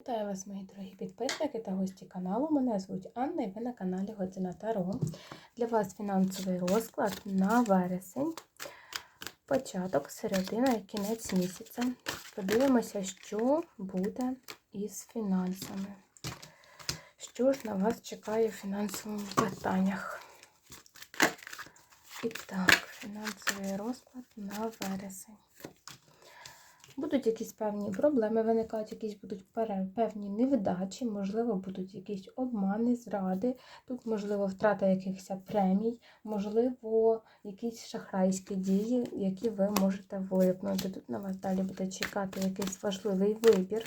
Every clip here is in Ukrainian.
Вітаю вас, мої дорогі підписники та гості каналу. Мене звуть Анна і ви на каналі Година Таро. Для вас фінансовий розклад на вересень, початок, середина і кінець місяця. Подивимося, що буде із фінансами. Що ж на вас чекає в фінансових питаннях? І так, фінансовий розклад на вересень. Будуть якісь певні проблеми виникати, якісь будуть певні невдачі, можливо, будуть якісь обмани, зради, тут, можливо, втрата якихось премій, можливо, якісь шахрайські дії, які ви можете виявнути. Тут на вас далі буде чекати якийсь важливий вибір,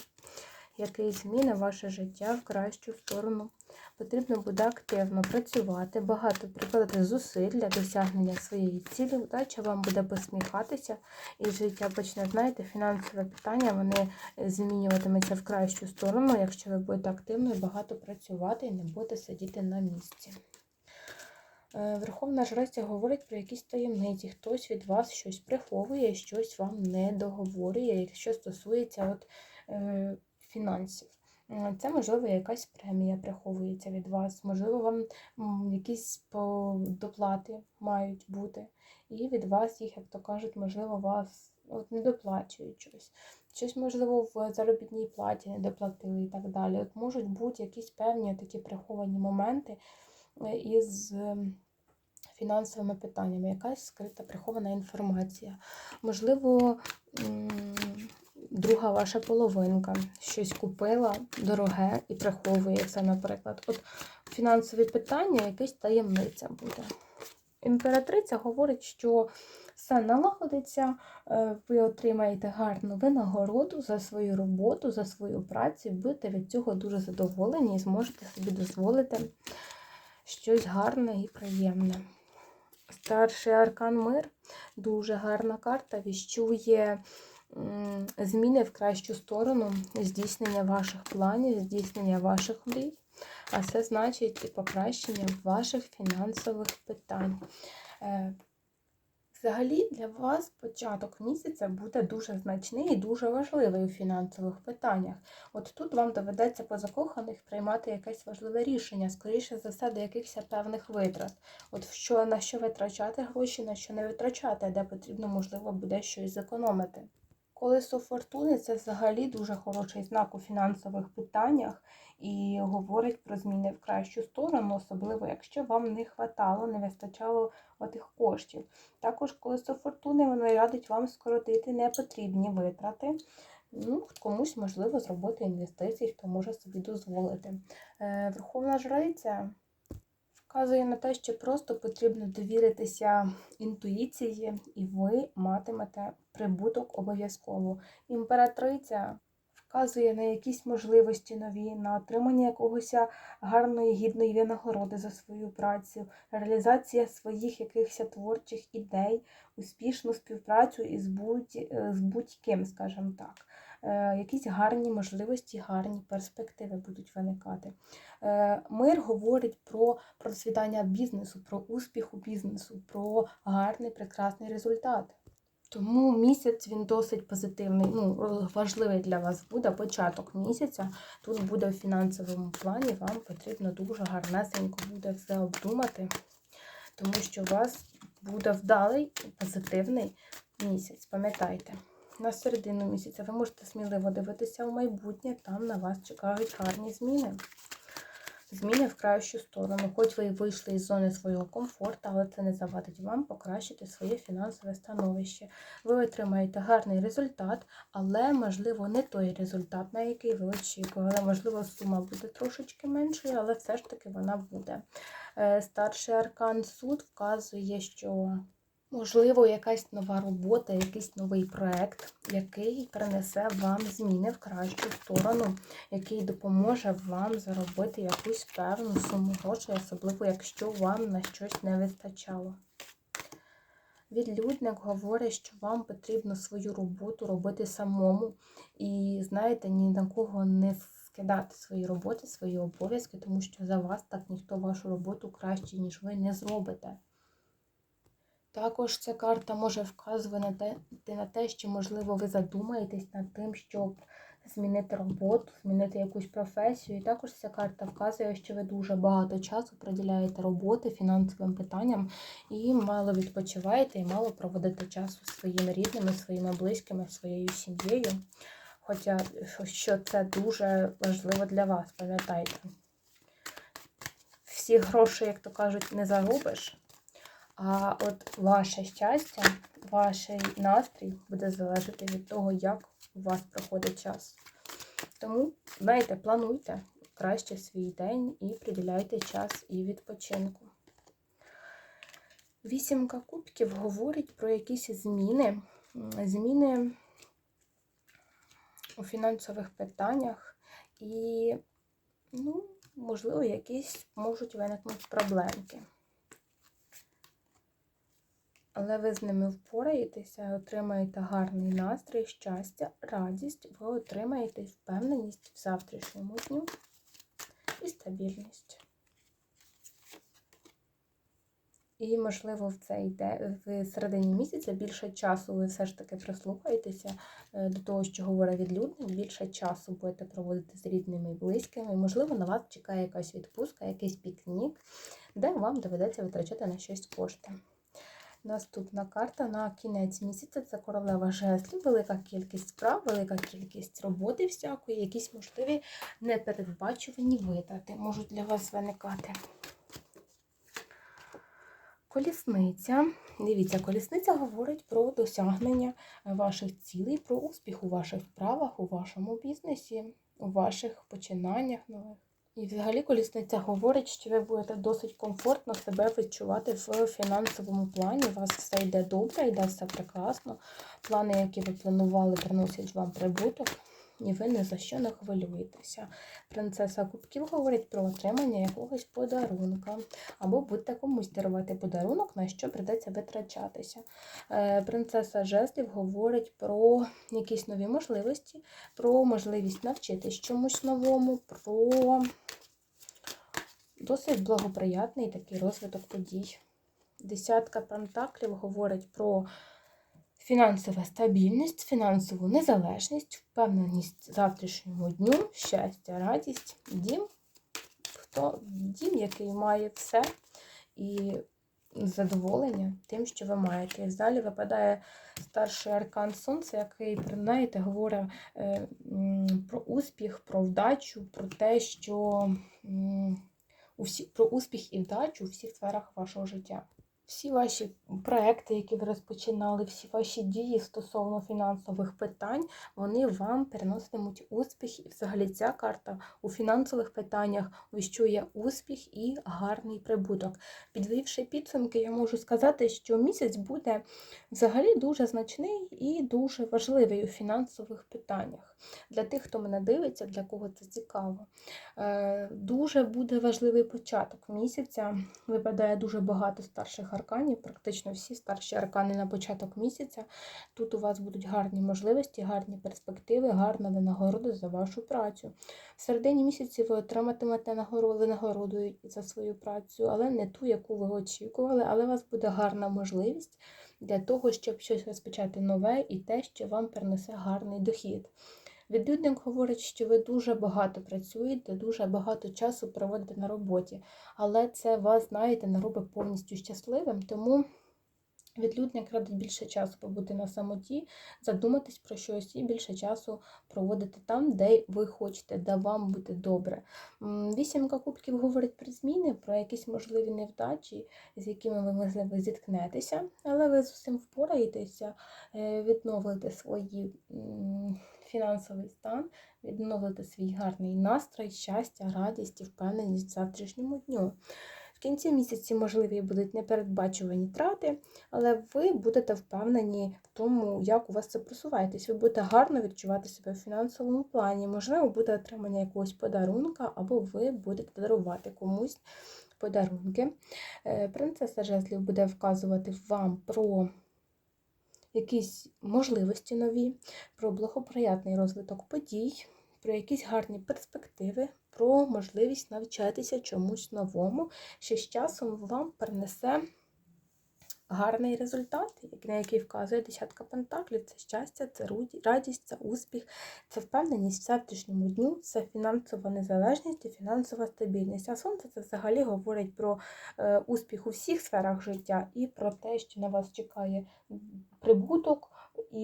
який зміни ваше життя в кращу сторону. Потрібно буде активно працювати, багато прикладати зусиль для досягнення своєї цілі. Удача вам буде посміхатися, і життя почне, знаєте, фінансове питання, вони змінюватимуться в кращу сторону, якщо ви будете активно і багато працювати і не будете сидіти на місці. Е, Верховна жриця говорить про якісь таємниці, хтось від вас щось приховує, щось вам не договорює, якщо стосується от, е, фінансів. Це, можливо, якась премія приховується від вас, можливо, вам якісь доплати мають бути. І від вас їх, як то кажуть, можливо, вас от, не доплачують щось. Щось, можливо, в заробітній платі не доплатили і так далі. От можуть бути якісь певні такі приховані моменти е, із ем, фінансовими питаннями, якась скрита прихована інформація. Можливо, друга ваша половинка щось купила дороге і приховує це, наприклад. От фінансові питання, якась таємниця буде. Імператриця говорить, що все налагодиться, е, ви отримаєте гарну винагороду за свою роботу, за свою працю, будете від цього дуже задоволені і зможете собі дозволити щось гарне і приємне. Старший аркан мир дуже гарна карта, віщує зміни в кращу сторону, здійснення ваших планів, здійснення ваших мрій, а це значить і покращення ваших фінансових питань. Е, Взагалі для вас початок місяця буде дуже значний і дуже важливий у фінансових питаннях. От тут вам доведеться по закоханих приймати якесь важливе рішення, скоріше за все, до якихось певних витрат. От що, на що витрачати гроші, на що не витрачати, де потрібно, можливо, буде щось зекономити. Колесо фортуни це взагалі дуже хороший знак у фінансових питаннях і говорить про зміни в кращу сторону, особливо якщо вам не хватало, не вистачало отих коштів. Також колесо фортуни воно радить вам скоротити непотрібні витрати. Ну, комусь можливо зробити інвестиції, хто може собі дозволити. Е, Верховна жриця вказує на те, що просто потрібно довіритися інтуїції, і ви матимете прибуток обов'язково. Імператриця вказує на якісь можливості нові, на отримання якогось гарної, гідної винагороди за свою працю, реалізація своїх якихось творчих ідей, успішну співпрацю із будь, е, з будь-ким, скажімо так. Е, Якісь гарні можливості, гарні перспективи будуть виникати. Е, Мир говорить про процвітання бізнесу, про успіх у бізнесу, про гарний, прекрасний результат. Тому місяць він досить позитивний, ну, важливий для вас буде початок місяця. Тут буде в фінансовому плані, вам потрібно дуже гарнесенько буде все обдумати, тому що у вас буде вдалий позитивний місяць. Пам'ятайте, на середину місяця ви можете сміливо дивитися в майбутнє, там на вас чекають гарні зміни. Зміни в кращу сторону, хоч ви і вийшли із зони свого комфорту, але це не завадить вам покращити своє фінансове становище. Ви отримаєте гарний результат, але, можливо, не той результат, на який ви очікували. Можливо, сума буде трошечки меншою, але все ж таки вона буде. Е, Старший аркан суд вказує, що можливо якась нова робота, якийсь новий проект, який принесе вам зміни в кращу сторону який допоможе вам заробити якусь певну суму грошей, особливо якщо вам на щось не вистачало. Відлюдник говорить, що вам потрібно свою роботу робити самому. І, знаєте, ні на кого не скидати свої роботи, свої обов'язки, тому що за вас так ніхто вашу роботу краще, ніж ви, не зробите. Також ця карта може вказувати на те, що, можливо, ви задумаєтесь над тим, щоб змінити роботу, змінити якусь професію. І також ця карта вказує, що ви дуже багато часу приділяєте роботи, фінансовим питанням і мало відпочиваєте, і мало проводите часу своїми рідними, своїми близькими, своєю сім'єю. Хоча що це дуже важливо для вас, пам'ятайте. Всі гроші, як то кажуть, не заробиш. А от ваше щастя, ваш настрій буде залежати від того, як у вас проходить час. Тому, знаєте, плануйте краще свій день і приділяйте час і відпочинку. Вісімка кубків говорить про якісь зміни. Зміни у фінансових питаннях і, ну, можливо, якісь можуть виникнути проблемки. Але ви з ними впораєтеся, отримаєте гарний настрій, щастя, радість, ви отримаєте впевненість в завтрашньому дню і стабільність. І, можливо, в цей день, в середині місяця більше часу ви все ж таки прислухаєтеся е, до того, що говорить відлюдник, більше часу будете проводити з рідними і близькими. Можливо, на вас чекає якась відпустка, якийсь пікнік, де вам доведеться витрачати на щось кошти. Наступна карта на кінець місяця це королева жезлів, велика кількість справ, велика кількість роботи всякої, якісь можливі непередбачувані витрати можуть для вас виникати. Колісниця. Дивіться, колісниця говорить про досягнення ваших цілей, про успіх у ваших справах, у вашому бізнесі, у ваших починаннях нових. І взагалі колісниця говорить, що ви будете досить комфортно себе відчувати в фінансовому плані. У вас все йде добре, йде все прекрасно. Плани, які ви планували, приносять вам прибуток, і ви ні за що не хвилюєтеся. Принцеса Кубків говорить про отримання якогось подарунка, або будете комусь дарувати подарунок, на що придеться витрачатися. Е, принцеса Жезлів говорить про якісь нові можливості, про можливість навчитись чомусь новому, про досить благоприятний такий розвиток подій. Десятка пентаклів говорить про фінансова стабільність, фінансову незалежність, впевненість завтрашньому дню, щастя, радість, дім, хто дім, який має все і задоволення тим, що ви маєте. І в залі випадає старший аркан Сонця, який, знаєте, говорить е, про успіх, про вдачу, про те, що про успіх і вдачу у всіх сферах вашого життя. Всі ваші проекти, які ви розпочинали, всі ваші дії стосовно фінансових питань, вони вам переноситимуть успіх. І взагалі ця карта у фінансових питаннях віщує успіх і гарний прибуток. Підвівши підсумки, я можу сказати, що місяць буде взагалі дуже значний і дуже важливий у фінансових питаннях. Для тих, хто мене дивиться, для кого це цікаво. Е, дуже буде важливий початок місяця. Випадає дуже багато старших арканів, практично всі старші аркани на початок місяця. Тут у вас будуть гарні можливості, гарні перспективи, гарна винагорода за вашу працю. В середині місяці ви отриматимете винагороду за свою працю, але не ту, яку ви очікували, але у вас буде гарна можливість для того, щоб щось розпочати нове і те, що вам принесе гарний дохід. Відлюдник говорить, що ви дуже багато працюєте, дуже багато часу проводите на роботі, але це вас, знаєте, не робить повністю щасливим, тому відлюдник радить більше часу побути на самоті, задуматись про щось і більше часу проводити там, де ви хочете, де вам буде добре. Вісімка кубків говорить про зміни, про якісь можливі невдачі, з якими ви, можливо, зіткнетеся, але ви з усім впораєтеся, е, відновите свої фінансовий стан, відновити свій гарний настрій, щастя, радість і впевненість в завтрашньому дню. В кінці місяці можливі будуть непередбачувані трати, але ви будете впевнені в тому, як у вас це просуваєтесь. Ви будете гарно відчувати себе в фінансовому плані. Можливо, буде отримання якогось подарунка, або ви будете дарувати комусь подарунки. Е, принцеса Жезлів буде вказувати вам про якісь можливості нові, про благоприятний розвиток подій, про якісь гарні перспективи, про можливість навчатися чомусь новому, що з часом вам принесе гарний результат, на який вказує десятка пентаклів. Це щастя, це радість, це успіх, це впевненість в завтрашньому дню, це фінансова незалежність і фінансова стабільність. А сонце це взагалі говорить про е, успіх у всіх сферах життя і про те, що на вас чекає прибуток. І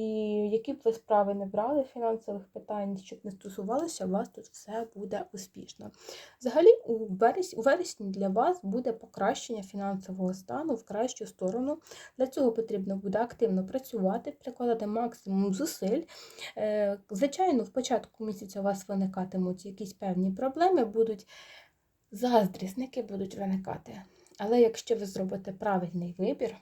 які б ви справи не брали фінансових питань, щоб не стосувалося, у вас тут все буде успішно. Взагалі, у вересні, у вересні для вас буде покращення фінансового стану в кращу сторону. Для цього потрібно буде активно працювати, прикладати максимум зусиль. Е, Звичайно, в початку місяця у вас виникатимуть якісь певні проблеми, будуть заздрісники будуть виникати. Але якщо ви зробите правильний вибір,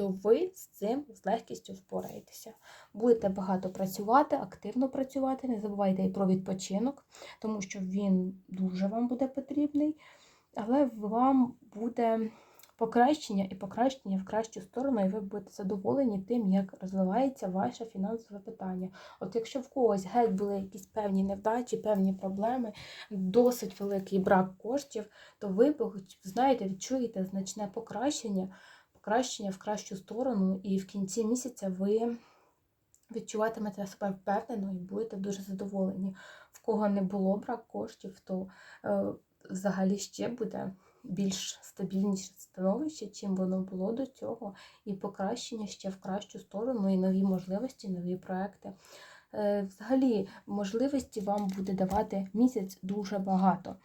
то ви з цим з легкістю впораєтеся. Будете багато працювати, активно працювати, не забувайте і про відпочинок, тому що він дуже вам буде потрібний, але вам буде покращення і покращення в кращу сторону, і ви будете задоволені тим, як розвивається ваше фінансове питання. От якщо в когось геть були якісь певні невдачі, певні проблеми, досить великий брак коштів, то ви знаєте, відчуєте значне покращення покращення в кращу сторону, і в кінці місяця ви відчуватимете себе впевнено і будете дуже задоволені. В кого не було брак коштів, то е, взагалі ще буде більш стабільніше становище, чим воно було до цього, і покращення ще в кращу сторону, і нові можливості, нові проекти. Е, Взагалі, можливості вам буде давати місяць дуже багато.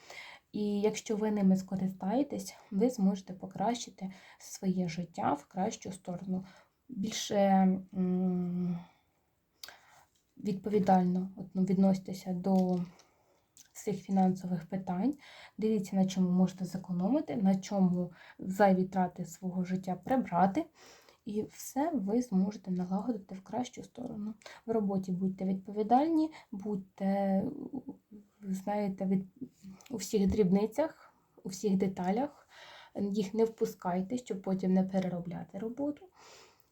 І якщо ви ними скористаєтесь, ви зможете покращити своє життя в кращу сторону. Більше відповідально ну, відноситеся до цих фінансових питань. Дивіться, на чому можете зекономити, на чому зайві трати свого життя прибрати. І все ви зможете налагодити в кращу сторону. В роботі будьте відповідальні, будьте, знаєте, від у всіх дрібницях, у всіх деталях. Їх не впускайте, щоб потім не переробляти роботу.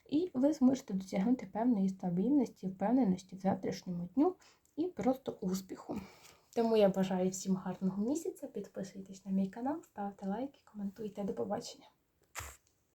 І ви зможете досягнути певної стабільності, впевненості в завтрашньому дню і просто успіху. Тому я бажаю всім гарного місяця. Підписуйтесь на мій канал, ставте лайки, коментуйте. До побачення!